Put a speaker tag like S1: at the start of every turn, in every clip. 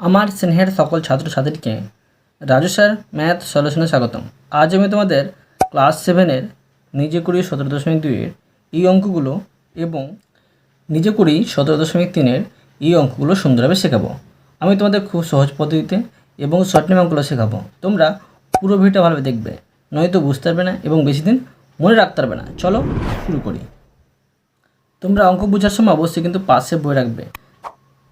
S1: আমার স্নেহের সকল ছাত্রছাত্রীকে রাজু স্যার, ম্যাথ সলিউশনে স্বাগতম। আজ আমি তোমাদের ক্লাস সেভেনের নিজে কুড়ি সতেরো দশমিক দুইয়ের এই অঙ্কগুলো এবং নিজে কুড়ি সতেরো দশমিক তিনের এই অঙ্কগুলো সুন্দরভাবে শেখাবো। আমি তোমাদের খুব সহজ পদ্ধতিতে এবং শর্ট নেম অঙ্কগুলো শেখাবো। তোমরা পুরো ভিডিওটা ভালোভাবে দেখবে, নয়তো বুঝতে পারবে না এবং বেশি দিন মনে রাখতে পারবে না। চলো শুরু করি। তোমরা অঙ্ক বোঝার সময় অবশ্যই কিন্তু পাশে বই রাখবে।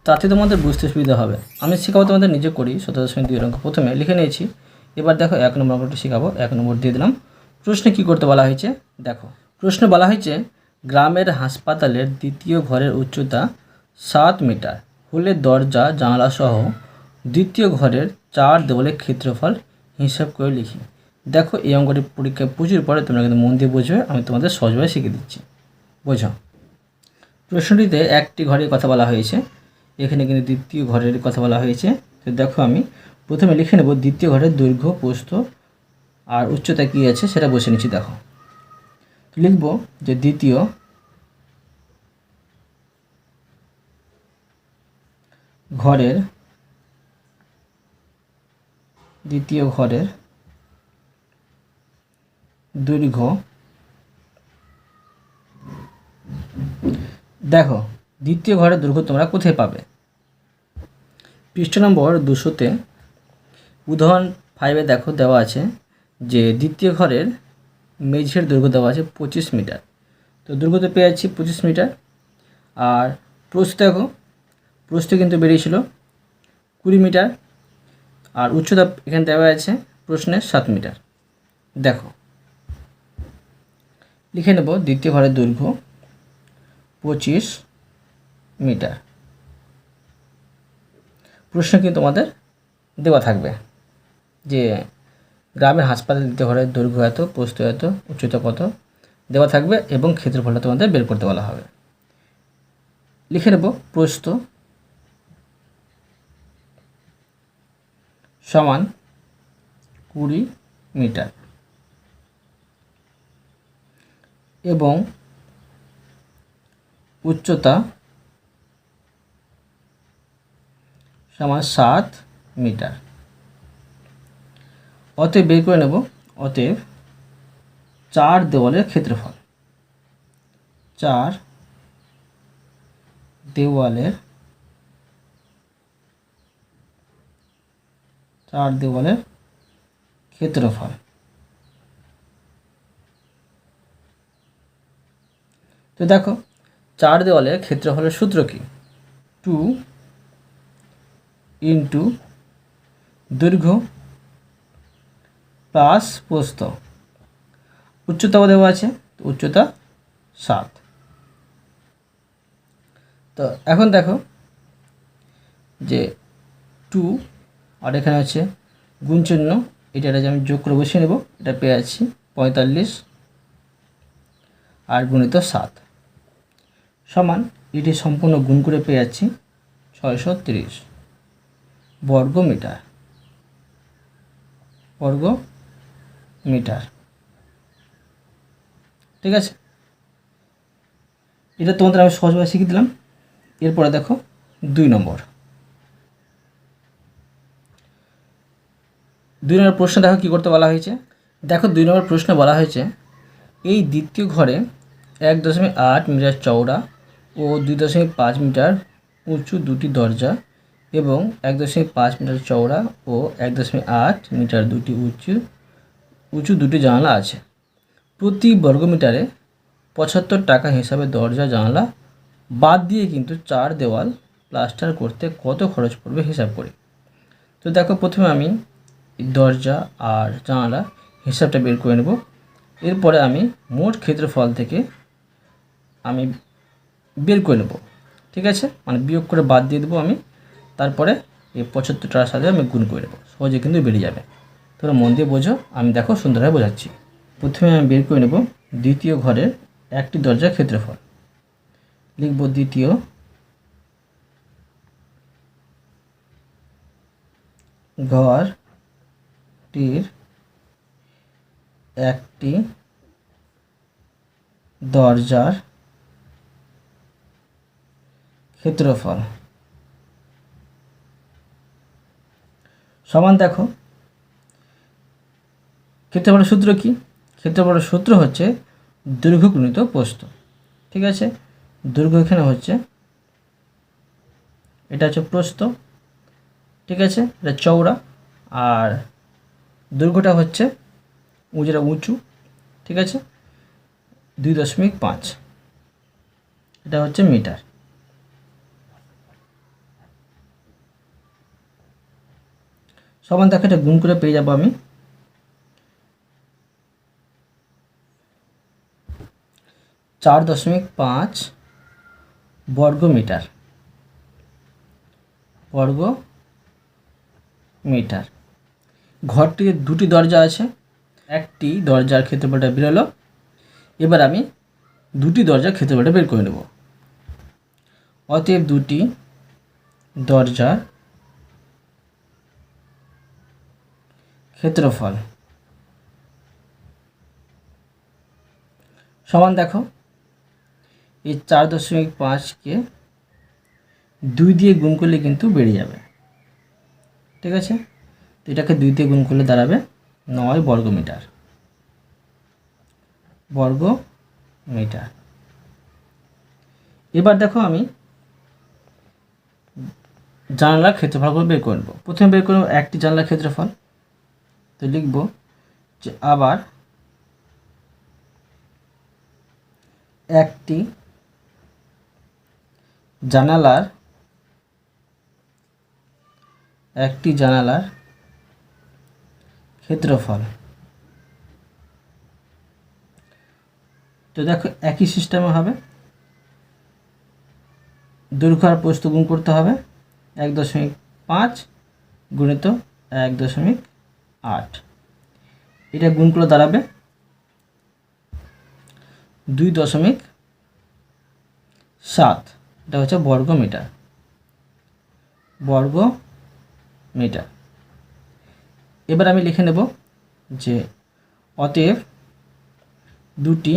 S1: তাতে তোমাদের বুঝতে সুবিধা হবে। আমি শেখাবো তোমাদের নিজে করি সতেরো দশমিক দুই অঙ্ক। প্রথমে লিখে নিয়েছি। এবার দেখো এক নম্বর অঙ্কটি শেখাবো, এক নম্বর দিয়ে দিলাম। প্রশ্নে কী করতে বলা হয়েছে? দেখো, প্রশ্ন বলা হয়েছে, গ্রামের হাসপাতালের দ্বিতীয় ঘরের উচ্চতা সাত মিটার। হলে দরজা জানালা সহ দ্বিতীয় ঘরের চার দেওয়ালের ক্ষেত্রফল হিসাব করে লিখি। দেখো, এই অঙ্কটি পরীক্ষায় প্রচুর পরে তোমরা কিন্তু মন দিয়ে বুঝবে, আমি তোমাদের সহজভাবে শিখিয়ে দিচ্ছি। বোঝো। প্রশ্নটিতে একটি ঘরের কথা বলা হয়েছে এখানে কিন্তু দ্বিতীয় ঘরের কথা বলা হয়েছে। তো দেখো আমি, প্রথমে লিখে নেব দ্বিতীয় ঘরের দৈর্ঘ্য পোস্ত আর উচ্চতা কী আছে সেটা বসে নিচ্ছি, দেখো। লিখব যে দ্বিতীয় ঘরের দ্বিতীয় ঘরের দৈর্ঘ্য, দেখো, দ্বিতীয় ঘরের দৈর্ঘ্য তোমরা কোথায় পাবে? পৃষ্ঠ নম্বর দুশোতে উদাহরণ ফাইভে দেখো দেওয়া আছে যে দ্বিতীয় ঘরের মেঝের দৈর্ঘ্য দেওয়া আছে পঁচিশ মিটার। তো দৈর্ঘ্য তো পেয়ে যাচ্ছি পঁচিশ মিটার। আর প্রস্থ দেখো, প্রস্থ কিন্তু বেরিয়েছিল কুড়ি মিটার। আর উচ্চতা এখানে দেওয়া আছে প্রশ্নের সাত মিটার। দেখো, লিখে নেব দ্বিতীয় ঘরের দৈর্ঘ্য পঁচিশ মিটার। প্রশ্ন কিন্তু তোমাদের দেওয়া থাকবে যে গ্রামের হাসপাতাল দিতে ঘরের দৈর্ঘ্য এত, প্রস্থ এত, উচ্চতা কত দেওয়া থাকবে এবং ক্ষেত্রফলটা তোমাদের বের করতে বলা হবে। লিখে নেব, প্রস্থ সমান কুড়ি মিটার এবং উচ্চতা সমান সাত মিটার। অতএব বের করে নেব, অতএব চার দেওয়ালের ক্ষেত্রফল। চার দেওয়ালের চার দেওয়ালের ক্ষেত্রফল। তো দেখো, চার দেওয়ালের ক্ষেত্রফলের সূত্র কি? টু ইন্টু দৈর্ঘ্য প্লাস প্রস্থ। উচ্চতাও দেওয়া আছে উচ্চতা সাত। তো এখন দেখো যে টু, আর এখানে আছে গুণ চিহ্ন, এটা এটা আমি যোগ করে বসিয়ে নেব, এটা পেয়ে যাচ্ছি পঁয়তাল্লিশ, আর গুণিত সাত। সমান, এটি সম্পূর্ণ গুণ করে পেয়ে যাচ্ছি ছয়শো তিরিশ। বর্গ মিটার বর্গ মিটার ঠিক আছে? এটা তোমাদের আমি সহজভাবে শিখিয়ে দিলাম। এরপরে দেখো দুই নম্বর। দুই নম্বর প্রশ্ন দেখো কী করতে বলা হয়েছে? দেখো দুই নম্বর প্রশ্ন বলা হয়েছে, এই দ্বিতীয় ঘরে এক দশমিক আট মিটার চওড়া ও দুই দশমিক পাঁচ মিটার উঁচু দুটি দরজা এবং এক দশমিক পাঁচ মিটার চওড়া ও এক দশমিক আট মিটার দুটি উঁচু উঁচু দুটি জানালা আছে। প্রতি বর্গমিটারে পঁচাত্তর টাকা হিসাবে দরজা, জানালা বাদ দিয়ে কিন্তু চার দেওয়াল প্লাস্টার করতে কত খরচ পড়বে হিসাব করি। তো দেখো, প্রথমে আমি দরজা আর জানালা হিসাবটা বের করে নেব। এরপরে আমি মোট ক্ষেত্রফল থেকে আমি বের করে নেব। ঠিক আছে? মানে বিয়োগ করে বাদ দিয়ে দেবো আমি। তারপরে এই পঁচাত্তরটার সাথে আমি গুণ করে দেবো সহজে কিন্তু বেরিয়ে যাবে। তোমরা মন দিয়ে বোঝো, আমি দেখো সুন্দরভাবে বোঝাচ্ছি। প্রথমে আমি বের করে নেব দ্বিতীয় ঘরের একটি দরজার ক্ষেত্রফল। লিখব দ্বিতীয় ঘরটির একটি দরজার ক্ষেত্রফল। সমান দেখো। ক্ষেত্রফলের সূত্র কি? ক্ষেত্রফলের সূত্র হচ্ছে দৈর্ঘ্য গুণিত প্রস্থ ঠিক আছে? দৈর্ঘ্য এখানে হচ্ছে, এটা হচ্ছে প্রস্থ। ঠিক আছে? এটা চওড়া। আর দৈর্ঘ্যটা হচ্ছে যেটা উঁচু। ঠিক আছে? দুই দশমিক পাঁচ। এটা হচ্ছে মিটার। সমান দেখো, এটা গুণ করে পেয়ে যাব আমি। চার দশমিক পাঁচ বর্গ মিটার বর্গ মিটার ঘরটিতে দুটি দরজা আছে, একটি দরজার ক্ষেত্রফলটা বেরোলো এবার আমি দুটি দরজার ক্ষেত্রফলটা বের করে নেব। অতএব দুটি দরজার ক্ষেত্রফল। সমান দেখো, এই চার দশমিক পাঁচকে দুই দিয়ে গুণ করলে কিন্তু বেড়ে যাবে। ঠিক আছে? তো এটাকে দুই দিয়ে গুণ করলে দাঁড়াবে নয় বর্গ মিটার বর্গ মিটার এবার দেখো আমি জানলার ক্ষেত্রফলগুলো বের করে নেব প্রথমে বের করব একটি জানলার ক্ষেত্রফল। তো লিখব যে আবার একটি জানালার একটি জানালার ক্ষেত্রফল। তো দেখো একই সিস্টেমে হবে। দৈর্ঘ্য আর করতে হবে। এক দশমিক পাঁচ গুণিত এক দশমিক আট। এটা গুণ করে দাঁড়াবে দুই দশমিক সাত। এটা হচ্ছে বর্গ মিটার বর্গ মিটার এবার আমি লিখে নেব যে অতএব দুটি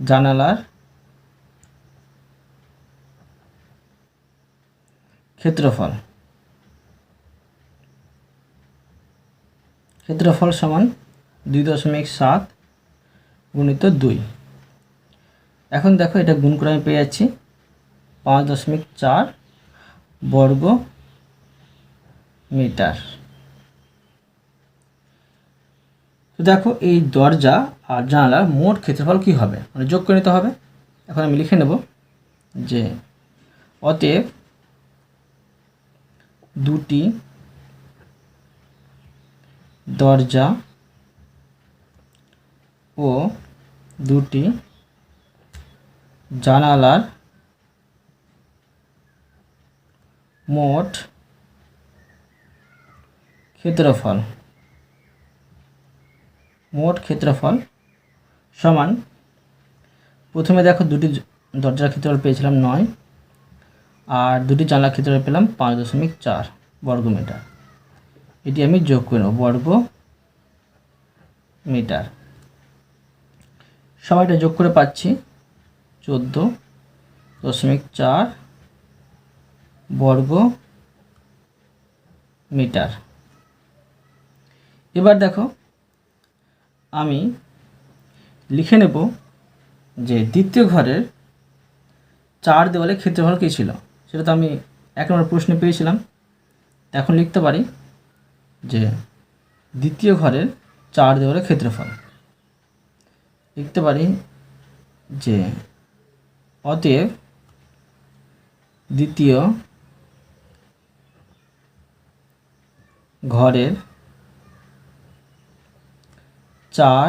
S1: জানালার ক্ষেত্রফল ক্ষেত্রফল সমান দুই দশমিক সাত গুণিত দুই। এখন দেখো এটা গুণ করে আমি পেয়ে যাচ্ছি পাঁচ দশমিক চার বর্গ মিটার। তো দেখো এই দরজা আর জানালার মোট ক্ষেত্রফল কী হবে? মানে যোগ করে নিতে হবে। এখন আমি লিখে নেব যে অতএব দুটি দরজা ও দুটি জানালার মোট ক্ষেত্রফল। মোট ক্ষেত্রফল সমান, প্রথমে দেখো দুটি দরজার ক্ষেত্রফল পেয়েছিলাম নয়, আর দুটি জানলার ক্ষেত্রফল পেলাম পাঁচ দশমিক চার বর্গ মিটার এটি আমি যোগ করে নেব বর্গ মিটার। সময়টা যোগ করে পাচ্ছি। চোদ্দ দশমিক চার বর্গ মিটার। এবার দেখো, আমি লিখে নেব যে দ্বিতীয় ঘরের চার দেওয়ালে ক্ষেত্রফল কী ছিল? সেটা তো আমি এক নম্বর প্রশ্নে পেয়েছিলাম। এখন লিখতে পারি। যে দ্বিতীয় ঘরের চার দেওয়ালের ক্ষেত্রফল। লিখতে পারি যে অতএব দ্বিতীয় ঘরের চার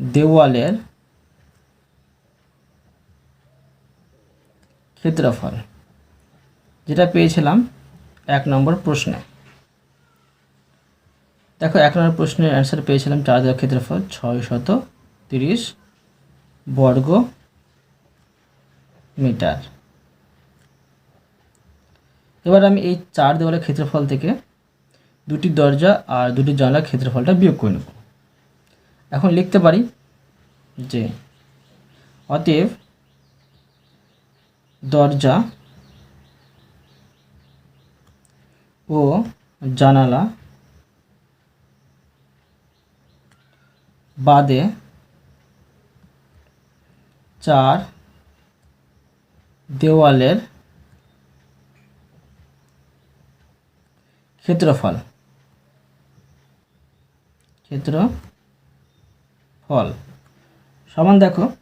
S1: দেওয়ালের ক্ষেত্রফল, যেটা পেয়েছিলাম এক নম্বর প্রশ্নে। দেখো এক নম্বর প্রশ্নের অ্যান্সার পেয়েছিলাম চার দেওয়ার ক্ষেত্রফল, ছয় শত তিরিশ বর্গ মিটার। এবার আমি এই চার দেওয়ালের ক্ষেত্রফল থেকে দুটি দরজা আর দুটি জানলার ক্ষেত্রফলটা বিয়োগ করে নেব। এখন লিখতে পারি যে অতএব দরজা ও জানালা বাদে চার দেওয়ালের ক্ষেত্রফল। ক্ষেত্রফল। সমান দেখো,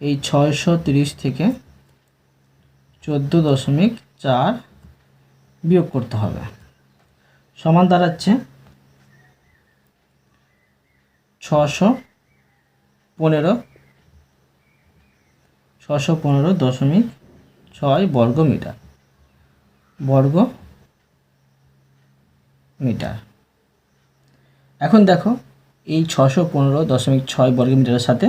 S1: এই ছয়শো তিরিশ থেকে চোদ্দ দশমিক চার বিয়োগ করতে হবে। সমান দাঁড়াচ্ছে ছশো পনেরো ছশো পনেরো দশমিক ছয় বর্গ মিটার। বর্গ মিটার। এখন দেখো, এই ছশো পনেরো দশমিক ছয় বর্গ মিটারের সাথে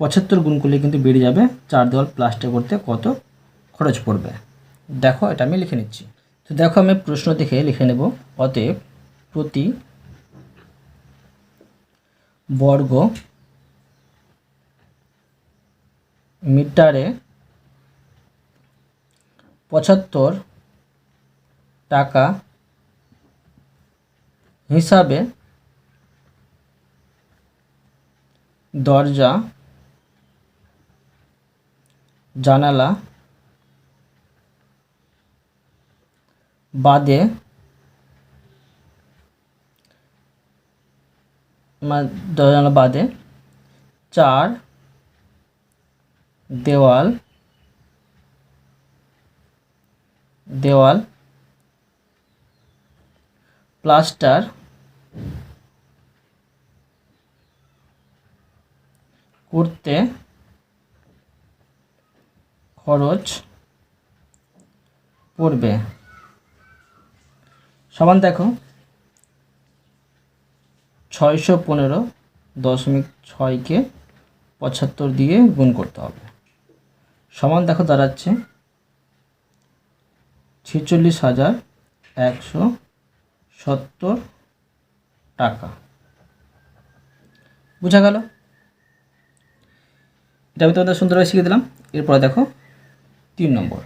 S1: পঁচাত্তর গুণ করলে কিন্তু বেড়ে যাবে চার দেওয়াল প্লাস্টার করতে কত খরচ পড়বে। দেখো, এটা আমি লিখে নিচ্ছি। তো দেখো, আমি প্রশ্ন দেখে লিখে নেব। অতএব প্রতি বর্গ মিটারে পঁচাত্তর টাকা হিসাবে দরজা জানালা বাদে মা- দরজা জানালা বাদে চার দেওয়াল দেওয়াল প্লাস্টার করতে খরচ পড়বে। সমান দেখো। ছয়শো পনেরো দশমিক ছয়কে পঁচাত্তর দিয়ে গুণ করতে হবে। সমান দেখো দাঁড়াচ্ছে ছেচল্লিশ হাজার একশো সত্তর টাকা। বোঝা গেল? এটা আমি তোমাদের সুন্দরভাবে শিখে দিলাম। এরপরে দেখো তিন নম্বর।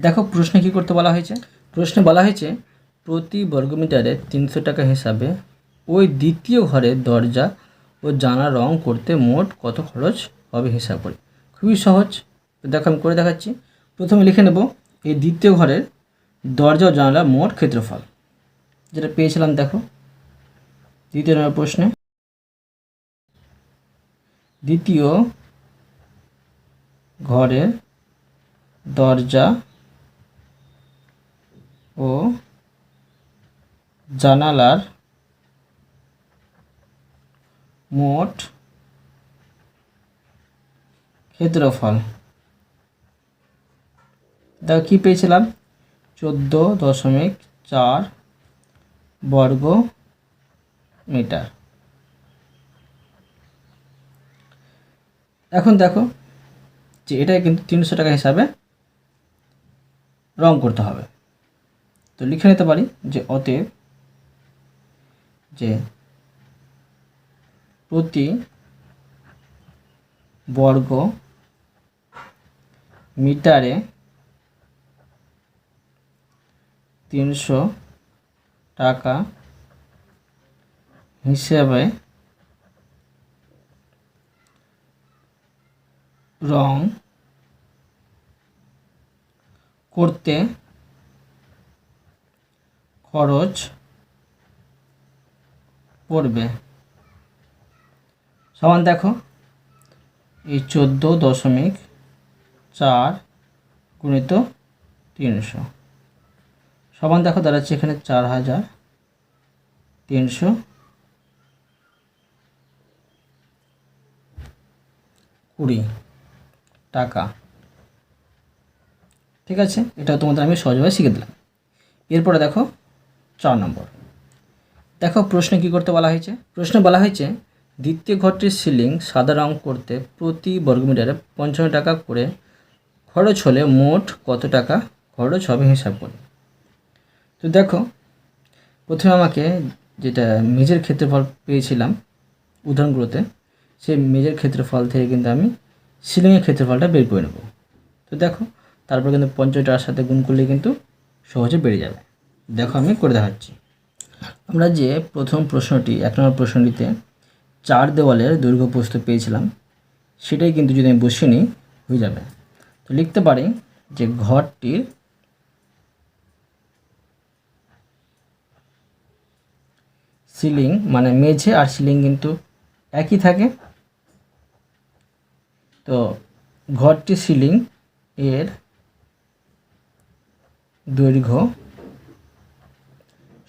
S1: দেখো প্রশ্নে কী করতে বলা হয়েছে? প্রশ্নে বলা হয়েছে প্রতি বর্গমিটারে তিনশো টাকা হিসাবে ওই দ্বিতীয় ঘরের দরজা ও জানা রং করতে মোট কত খরচ হবে হিসাব করে। খুবই সহজ। দেখো, আমি করে দেখাচ্ছি। প্রথমে লিখে নেব, এই দ্বিতীয় ঘরের দরজা ও জানালা মোট ক্ষেত্রফল। যেটা পেয়েছিলাম, দেখো। দ্বিতীয় নম্বর প্রশ্নে। দ্বিতীয় ঘরের দরজা ও জানালার মোট ক্ষেত্রফল। দেখো কী পেয়েছিলাম? চোদ্দ দশমিক চার বর্গ মিটার এখন দেখো যে এটা কিন্তু তিনশো টাকা হিসাবে রং করতে হবে। তো লিখে নিতে পারি যে অতএব যে প্রতি বর্গ মিটারে তিনশো টাকা হিসেবে রং করতে খরচ পড়বে। সমান দেখো, এই চোদ্দ দশমিক চার গুণিত তিনশো। সমান দেখো, দাঁড়াচ্ছে এখানে চার হাজার তিনশো। কুড়ি টাকা। ঠিক আছে? এটা তোমাদের আমি সহজভাবে শিখে দিলাম। এরপরে দেখো, চার নম্বর। দেখো, প্রশ্নে কী করতে বলা হয়েছে? প্রশ্নে বলা হয়েছে দ্বিতীয় ঘরটির সিলিং সাদা রং করতে প্রতি বর্গমিটারে পঞ্চান্ন টাকা করে খরচ হলে মোট কত টাকা খরচ হবে হিসাব করে তো দেখো, প্রথমে আমাকে যেটা মেজের ক্ষেত্রফল পেয়েছিলাম উদাহরণগুলোতে, সেই মেজের ক্ষেত্রফল থেকে কিন্তু আমি সিলিংয়ের ক্ষেত্রফলটা বের করে নেব। তো দেখো, তারপর কিন্তু পঞ্চাশ টাকার সাথে গুণ করলে কিন্তু সহজে বেড়ে যাবে। দেখো আমি করে দেখাচ্ছি। আমরা যে প্রথম প্রশ্নটি, এক নম্বর প্রশ্নটিতে চার দেওয়ালের দৈর্ঘ্য প্রস্থ পেয়েছিলাম, সেটাই কিন্তু যদি আমি বসিয়ে নিই, হয়ে যাবে। তো লিখতে পারি যে ঘরটির সিলিং মানে মেঝে আর সিলিং কিন্তু একই থাকে। তো ঘরটি সিলিং এর দৈর্ঘ্য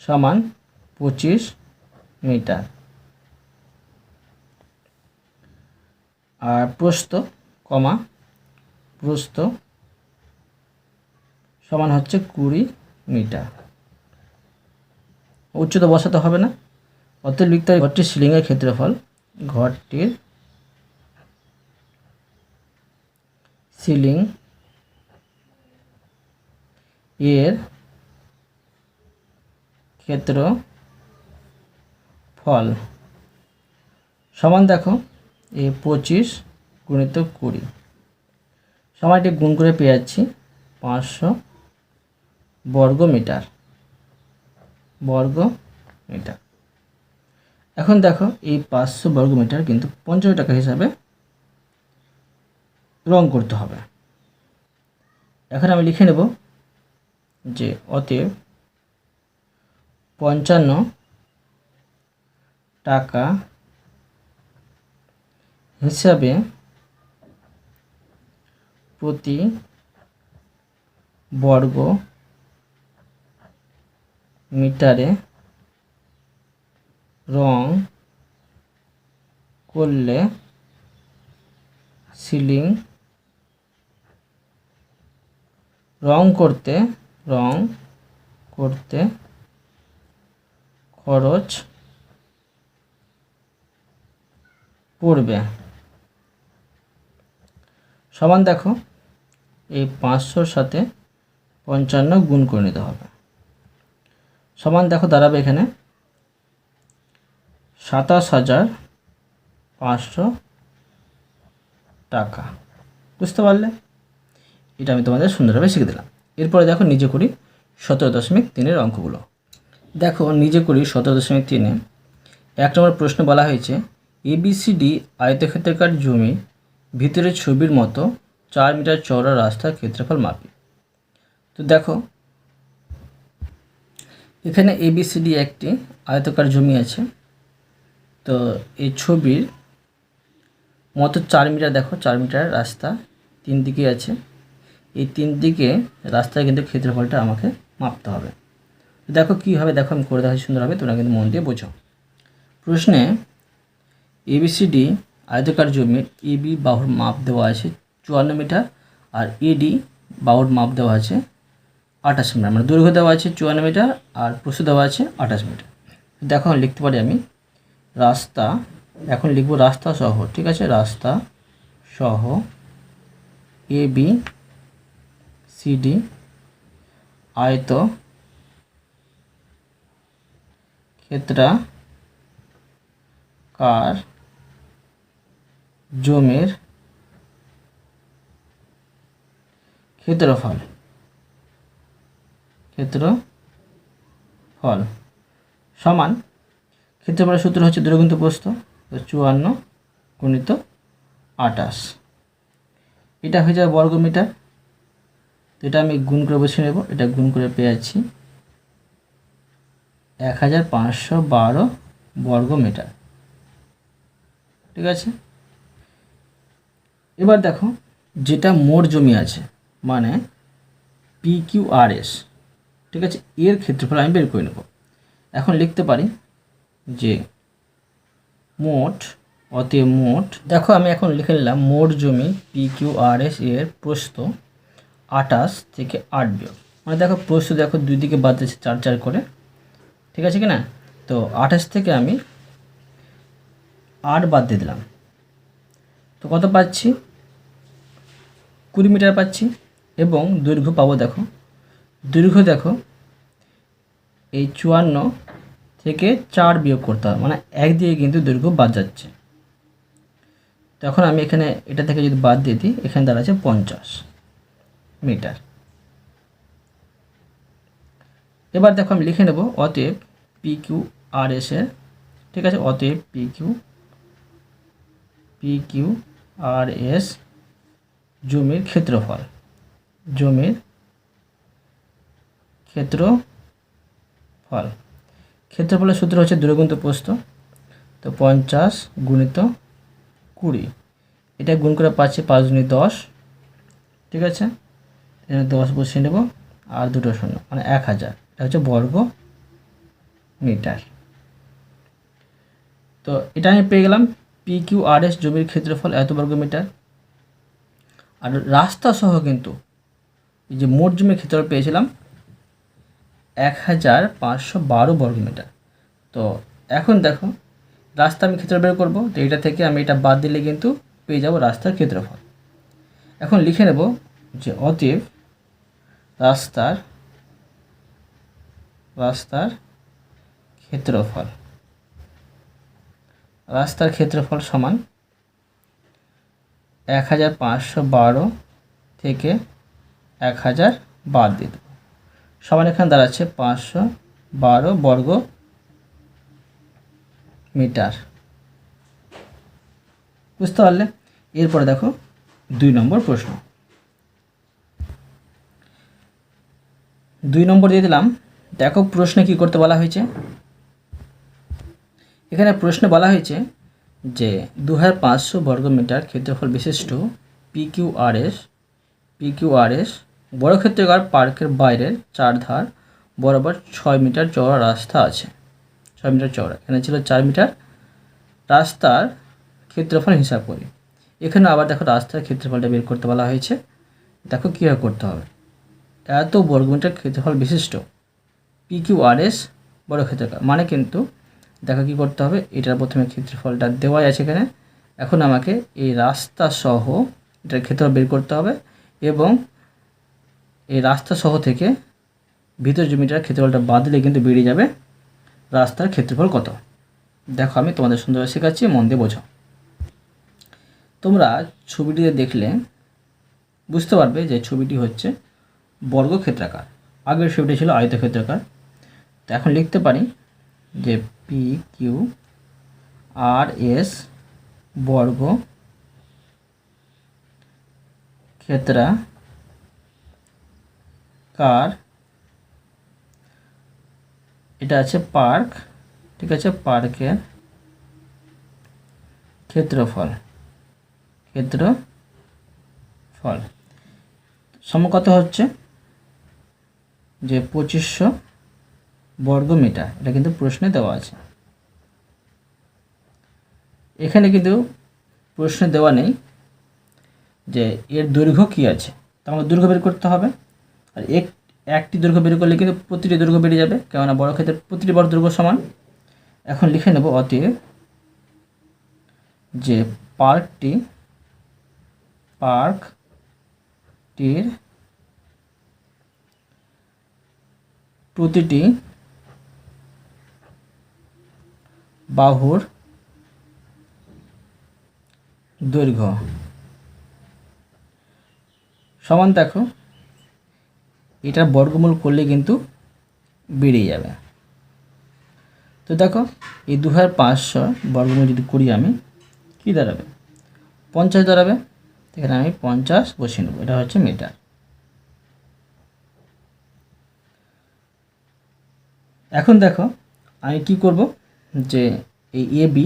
S1: সমান পঁচিশ মিটার। আর প্রস্থ, কমা, প্রস্থ সমান হচ্ছে কুড়ি মিটার। উচ্চতা বসাতে হবে না। অতএব লিখতে হবে ঘরটির সিলিংয়ের ক্ষেত্রফল, ঘরটির সিলিং এর ক্ষেত্র ফল সমান দেখো। এ পঁচিশ গুণিত কুড়ি। সময়টি গুণ করে পেয়ে যাচ্ছি পাঁচশো বর্গ মিটার বর্গ মিটার এখন দেখো এই পাঁচশো বর্গ মিটার কিন্তু পঞ্চাশ টাকা হিসাবে রং করতে হবে। এখন আমি লিখে নেব যে অতএব পঞ্চান্ন টাকা হিসাবে প্রতি বর্গ মিটারে রং করলে সিলিং রং করতে রং করতে খরচ পড়বে। সমান দেখো, এই পাঁচশোর সাথে পঞ্চান্ন গুণ করে নিতে হবে। সমান দেখো দাঁড়াবে এখানে, সাতাশ হাজার পাঁচশো টাকা। বুঝতে পারলে? এটা আমি তোমাদের সুন্দরভাবে শিখে দিলাম। এরপরে দেখো নিজে করি সতেরো দশমিক তিনের অঙ্কগুলো। দেখো নিজে করি সতেরো দশমিক তিনে এক নম্বর প্রশ্ন বলা হয়েছে এবিসিডি আয়তক্ষেত্রাকার জমি ভিতরে ছবির মতো চার মিটার চওড়া রাস্তার ক্ষেত্রফল মাপি। তো দেখো, এখানে এবিসিডি একটি আয়তকার জমি আছে। তো এই ছবির মতো চার মিটার, দেখো, চার মিটার রাস্তা তিন দিকে আছে। এই তিন দিকে রাস্তায় কিন্তু ক্ষেত্রফলটা আমাকে মাপতে হবে। দেখো কীভাবে, দেখো আমি করে দেখাচ্ছি সুন্দরভাবে, তোমরা কিন্তু মন দিয়ে বোঝো। প্রশ্নে এবিসিডি আয়তকার জমির এবি বাহুর মাপ দেওয়া আছে চুয়ান্ন মিটার আর এডি বাহুর মাপ দেওয়া আছে আঠাশ মিটার। মানে দৈর্ঘ্য দেওয়া আছে চুয়ান্ন মিটার আর প্রস্থ দেওয়া আছে আঠাশ মিটার। দেখো লিখতে পারি আমি। রাস্তা, এখন লিখব রাস্তা সহ, ঠিক আছে? রাস্তা সহ এ বি সিডি আয়ত ক্ষেত্রা কার জমির ক্ষেত্রফল ক্ষেত্রফল সমান ক্ষেত্রফলের সূত্র হচ্ছে দূরগুণিত প্রস্থ, তো চুয়ান্ন গুণিত আটাশ এটা হয়ে যাবে বর্গ মিটার তো এটা আমি গুণ করে বসে নেব, এটা গুণ করে পেয়ে যাচ্ছি এক হাজার পাঁচশো বারো বর্গ মিটার ঠিক আছে? এবার দেখো, যেটা মোট জমি আছে মানে পি কিউ আর এস ঠিক আছে? এর ক্ষেত্রফল আমি বের করে নেব। এখন লিখতে পারি যে মোট, অতএব মোট, দেখো আমি এখন লিখে নিলাম, মোট জমি পি কিউ আর এস এর প্রস্থ আটাশ থেকে আট বিয়োগ। মানে দেখো, প্রস্থ দেখো, দুই দিকে বাদ দিচ্ছে চার চার করে, ঠিক আছে কি না তো আঠাশ থেকে আমি আট বাদ দিয়ে দিলাম। তো কত পাচ্ছি? কুড়ি মিটার পাচ্ছি। এবং দৈর্ঘ্য পাবো দেখো। দৈর্ঘ্য দেখো। এই চুয়ান্ন থেকে চার বিয়োগ করতে হবে। মানে একদিকে কিন্তু দৈর্ঘ্য বাদ যাচ্ছে। তখন আমি এখানে এটা থেকে যদি বাদ দিয়ে দিই, এখানে দাঁড়াচ্ছে পঞ্চাশ মিটার। এবার দেখো আমি লিখে নেব অতএব পি কিউ আর এস এর, ঠিক আছে? অতএব P Q P Q R S জমির ক্ষেত্রফল। জমির ক্ষেত্রফল। ক্ষেত্রফলের সূত্র হচ্ছে দূরগুণিত প্রস্থ, তো পঞ্চাশ গুণিত কুড়ি। এটা গুণ করে পাচ্ছি পাঁচ দুনি দশ, ঠিক আছে? দশ বসিয়ে নেব, আর দুটো শূন্য মানে এক হাজার। এটা হচ্ছে বর্গ মিটার। তো এটা আমি পেয়ে গেলাম পি কিউ জমির ক্ষেত্রফল এত বর্গ মিটার আর রাস্তা সহ কিন্তু, এই যে মোট জমির ক্ষেত্রফল পেয়েছিলাম এক হাজার পাঁচশো বারো বর্গ মিটার তো এখন দেখো, রাস্তা আমি ক্ষেত্র বের করব, তো এটা থেকে আমি এটা বাদ দিলে কিন্তু পেয়ে যাব রাস্তার ক্ষেত্রফল। এখন লিখে নেব যে অতএব রাস্তার রাস্তার ক্ষেত্রফল। রাস্তার ক্ষেত্রফল সমান এক হাজার পাঁচশো বারো থেকে এক হাজার বাদ দিয়ে দেবো। সমান এখানে দাঁড়াচ্ছে পাঁচশো বারো বর্গ মিটার। বুঝতে পারলে? এরপরে দেখো দুই নম্বর প্রশ্ন। দুই নম্বর দিয়ে দিলাম। দেখো প্রশ্নে কি করতে বলা হয়েছে? এখানে প্রশ্নে বলা হয়েছে যে দু হাজার পাঁচশো বর্গমিটার ক্ষেত্রফল বিশিষ্ট পিকিউআরএস পিকিউআরএস বড় ক্ষেত্রকার পার্কের বাইরের চারধার বরাবর ছয় মিটার চওড়া রাস্তা আছে। ছয় মিটার চওড়া, এখানে ছিল চার মিটার। রাস্তার ক্ষেত্রফল হিসাব করি। এখানে আবার দেখো রাস্তার ক্ষেত্রফলটা বের করতে বলা হয়েছে। দেখো কীভাবে করতে হবে। এত বর্গমিটার ক্ষেত্রফল বিশিষ্ট পি কিউ আর এস বড় ক্ষেত্রকার মানে কিন্তু দেখো কী করতে হবে, এটার প্রথমে ক্ষেত্রফলটা দেওয়াই আছে এখানে। এখন আমাকে এই রাস্তা সহ এটার ক্ষেত্রফল বের করতে হবে এবং এই রাস্তা সহ থেকে ভিতর জমিটার ক্ষেত্রফলটা বাদ দিলে কিন্তু বেরিয়ে যাবে রাস্তার ক্ষেত্রফল কত। দেখো আমি তোমাদের সুন্দরভাবে শেখাচ্ছি, মন দিয়ে বোঝো। তোমরা ছবিটিতে দেখলে বুঝতে পারবে যে ছবিটি হচ্ছে বর্গক্ষেত্রাকার। আগের ছবিটি ছিল আয়তক্ষেত্রাকার। তো এখন লিখতে পারি যে পি কিউ আর এস বর্গ, ক্ষেত্রা, কার, এটা আছে পার্ক, ঠিক আছে, পার্কের ক্ষেত্রফল ক্ষেত্রফল। সমকত হচ্ছে যে পঁচিশশো বর্গ মিটার এটা কিন্তু প্রশ্নে দেওয়া আছে। এখানে কিন্তু প্রশ্নে দেওয়া নেই যে এর দৈর্ঘ্য কী আছে। তো আমাকে দৈর্ঘ্য বের করতে হবে। আর এক, একটি দৈর্ঘ্য বের করলে কিন্তু প্রতিটি দৈর্ঘ্য বেরিয়ে যাবে, কেননা বড় ক্ষেত্রে প্রতিটি বড় দৈর্ঘ্য সমান। এখন লিখে নেব অতএব যে পার্কটি পার্কটির প্রতিটি বাহুর দৈর্ঘ্য। সমান দেখো, এটার বর্গমূল করলে কিন্তু বেরিয়ে যাবে। তো দেখো, এই দু হাজার পাঁচশো বর্গমূল যদি করি আমি, কী দাঁড়াবে? পঞ্চাশ দাঁড়াবে, এখানে আমি পঞ্চাশ বসিয়ে নেব, এটা হচ্ছে মিটার। এখন দেখো, আমি কি করব? যে এই এ বি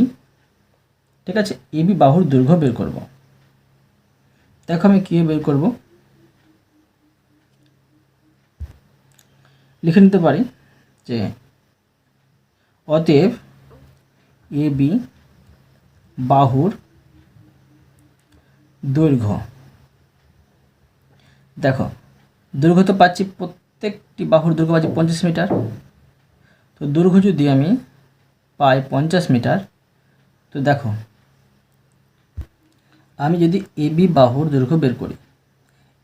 S1: ঠিক আছে? এ বি বাহুর দৈর্ঘ্য বের করব। দেখো আমি কী বের করব। লিখে নিতে পারি যে অতএব এ বি বাহুর দৈর্ঘ্য। দেখো, দৈর্ঘ্য তো পাচ্ছি প্রত্যেকটি বাহুর দৈর্ঘ্য পাচ্ছি পঞ্চাশ মিটার। তো দৈর্ঘ্য যদি আমি পাই পঞ্চাশ মিটার। তো দেখো, আমি যদি এ বি বাহুর দৈর্ঘ্য বের করি,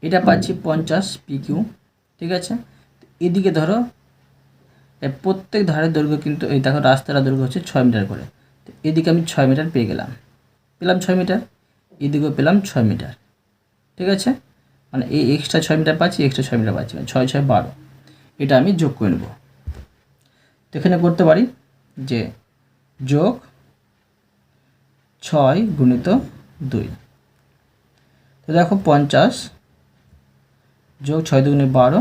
S1: এটা পাচ্ছি পঞ্চাশ পি কিউ ঠিক আছে? এদিকে ধরো প্রত্যেক ধারের দৈর্ঘ্য কিন্তু, এই দেখো রাস্তার দৈর্ঘ্য হচ্ছে ছয় মিটার করে। তো এদিকে আমি ছয় মিটার পেয়ে গেলাম। পেলাম ছয় মিটার, এদিকেও পেলাম ছয় মিটার, ঠিক আছে? মানে এই এক্সট্রা ছয় মিটার পাচ্ছি এক্সট্রা ছয় মিটার পাচ্ছি মানে ছয় ছয়, বারো। এটা আমি যোগ করে নেব। তো এখানে করতে পারি যে যোগ ছয় গুণিত দুই। তো দেখো পঞ্চাশ যোগ ছয় দুগুণে বারো,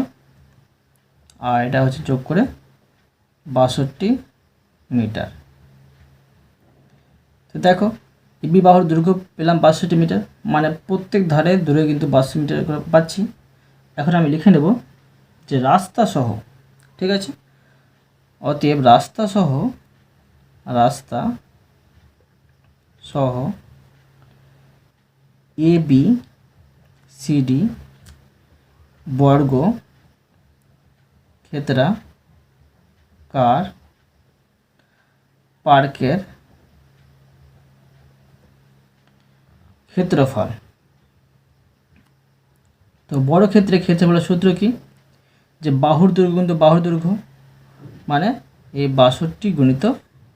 S1: আর এটা হচ্ছে যোগ করে বাষট্টি মিটার। তো দেখো ইবি বাহুর দৈর্ঘ্য পেলাম বাষট্টি মিটার মানে প্রত্যেক ধারে দূরে কিন্তু বাষট্টি মিটার করে পাচ্ছি। এখন আমি লিখে নেব যে রাস্তা সহ ঠিক আছে? অতএব রাস্তা সহ রাস্তা সহ এ বি সিডি বর্গ ক্ষেত্রা কার পার্কের ক্ষেত্রফল। তো বড় ক্ষেত্রে ক্ষেত্রফলের সূত্র কি? যে বাহুর দৈর্ঘ্য কিন্তু বাহুর দৈর্ঘ্য মানে এই বাষট্টি গুণিত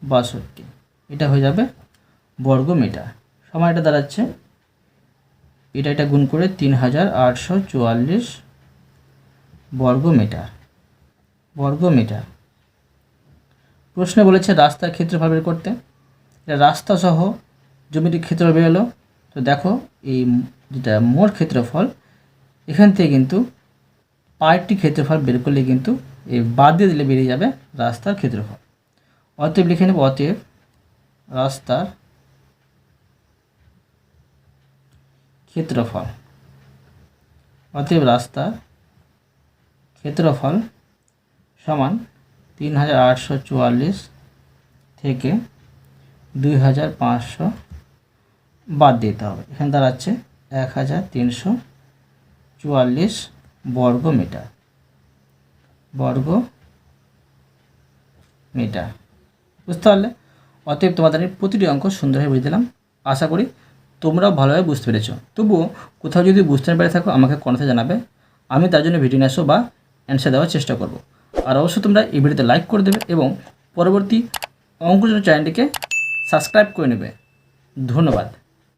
S1: বাষট্টি। এটা হয়ে যাবে বর্গ মিটার সময় দাঁড়াচ্ছে, এটা এটা গুণ করে তিন হাজার আটশো চুয়াল্লিশ বর্গ মিটার বর্গ মিটার প্রশ্নে বলেছে রাস্তার ক্ষেত্রফল বের করতে। এটা রাস্তা সহ জমিটির ক্ষেত্রফল বেরোলো তো দেখো, এই যেটা মোট ক্ষেত্রফল, এখান থেকে কিন্তু পার্টটি ক্ষেত্রফল বের করলে কিন্তু এই বাদ দিয়ে দিলে বেরিয়ে যাবে রাস্তার ক্ষেত্রফল। অতএব লিখে নেব, অতএব রাস্তার ক্ষেত্রফল। অতএব রাস্তার ক্ষেত্রফল সমান তিন হাজার আটশো চুয়াল্লিশ থেকে দুই হাজার পাঁচশো বাদ দিতে হবে। এখানে দাঁড়াচ্ছে এক হাজার তিনশো চুয়াল্লিশ বর্গ মিটার বর্গ মিটার বুঝতে পারলে? অতএব তোমাদের প্রতিটি অঙ্ক সুন্দরভাবে বুঝে দিলাম। আশা করি তোমরাও ভালোভাবে বুঝতে পেরেছ। তবুও কোথাও যদি বুঝতে না পেরে থাকো, আমাকে কমেন্টে জানাবে। আমি তার জন্য ভিডিও নিয়ে আসো বা অ্যান্সার দেওয়ার চেষ্টা করব। আর অবশ্যই তোমরা এই ভিডিওতে লাইক করে দেবে এবং পরবর্তী অঙ্কজন চ্যানেলটিকে সাবস্ক্রাইব করে নেবে। ধন্যবাদ।